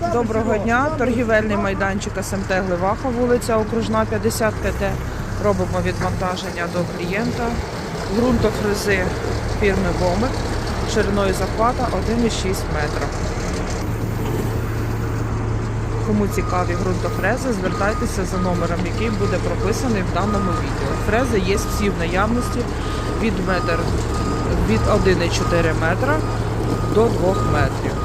Доброго дня, торгівельний майданчик СМТ ем Гливаха, вулиця Окружна, 55. Робимо відвантаження до клієнта. Ґрунтофрези фірми Бомик шириною захвата 1,6 метра. Кому цікаві ґрунтофрези, звертайтеся за номером, який буде прописаний в даному відео. Фрези є всі в наявності від метр від 1,4 метра до 2 метрів.